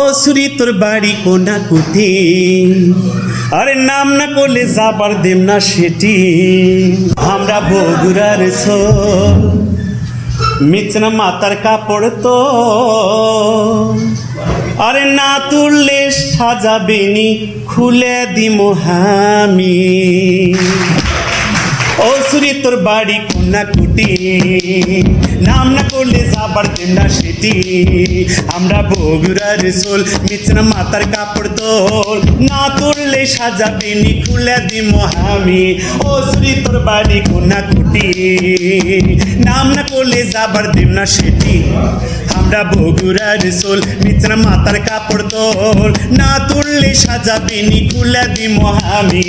ও সুরি, তোর বাড়ি কোনা কুটি আরে নাম না করলে যাবার দেম না সেটি। আমরা বগুড়ার সোল মিচনা মাতার কাপড় তো। আরে না তুললে সাজাবেনি, খুলে দিমো হামি। সুরি তোর বাড়ি কোনা কুটি। নাম না করলে যাবার না সেটি। আমরা বগুড়ার সোল মিচনা মাতার কাপড় তোল। না তুললে সাজাবি নি খুলে দিম আমি। ও সুরি তোর বাড়ি কোনা কুটি। নাম না করলে যাবার না সেটি। আমরা বগুড়ার সোল মিচনা মাতার কাপড় তোল। না তুললে সাজাবি নি খুলে দিম আমি।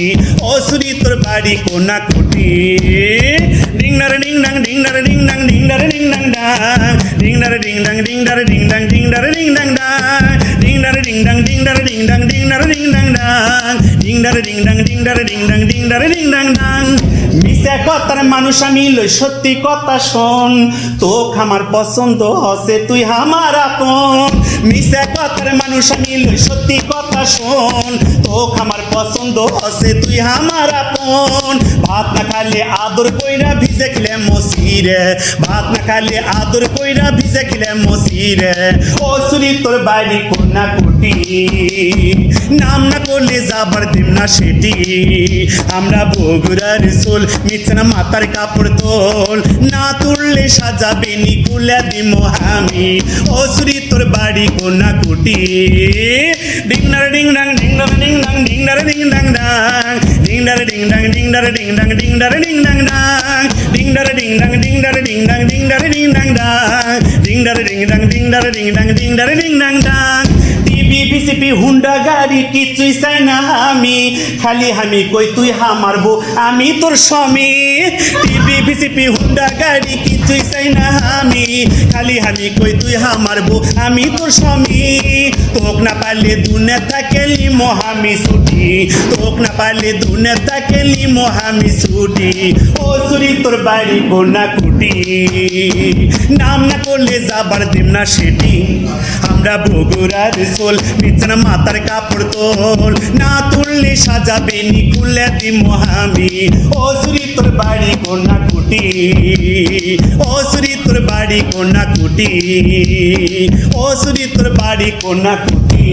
ও সুরি তোর বাড়ি কোনা কুটি। Ding dar ding dang ding dar ding dang ding dar ding dang dang ding dar ding dang ding dar ding dang ding dar ding dang dang ding dar ding dang ding dar ding dang ding dar ding dang dang ding dar ding dang ding dar ding dang ding dar ding dang dang মিশা কথার মানুষ আমি লই, সত্যি কথা শোন। তোক আমার পছন্দ হসে, তুই আমার আপন। মিশা কথার মানুষ আমি লই, সত্যি কথা শোন। তোক আমার পছন্দ হসে, তুই আমার আপন। ভাত না খালে আদর কইরা ভিজে খেলে মসিরে। ভাত না খালে আদর কইরা ভিজে খেলে মসিরে। ও সুরি, তোর বাড়ি কোনা কুটি নাম না করলে যাবার দিম না সেটি আমরা বগুড়ার সোল মিছনা মাতার কাপড় তোল না তুললে সাজাবে নি কুলে দিম আমি ও সুরি তোর বাড়ি কোনা কুটি ডিং ডার ডিং ডাং ডিং ডার ডিং ডাং ডিং ডার ডিং ডাং ডাং ডিং ডার ডিং ডাং ডিং ডার ডিং ডাং ডিং ডার ডিং ডাং ডাং ডিং ডার ডিং টিভি বিসিপি হুন্ডা গাড়ি কিছুই চাই না আমি। খালি আমি কই তুই হামারবো আমি তোর স্বামী। টিভি বিসিপি হুন্ডা গাড়ি কিছুই চাই না আমি। খালি আমি কই তুই হামারবো আমি তোর স্বামী। তোক না পারলে দুনে তাকেলি মহামি ছুটি। তোক না পারলে দুনে তাকেলি মহামি ছুটি। ও সুরি তোর বাড়ি কোনা কুটি নাম না করলে যাবার দিম না সেটি। আমরা বগুড়ার সোল বিছানা মাতার কাপড় তোল। না তুললে সাজাবে নি খুলে দি মহামি। ও তোর বাড়ি কোনা কুটি। ও সুরি তোর বাড়ি কোনা কুটি। ও সুরি তোর বাড়ি কোনা কুটি।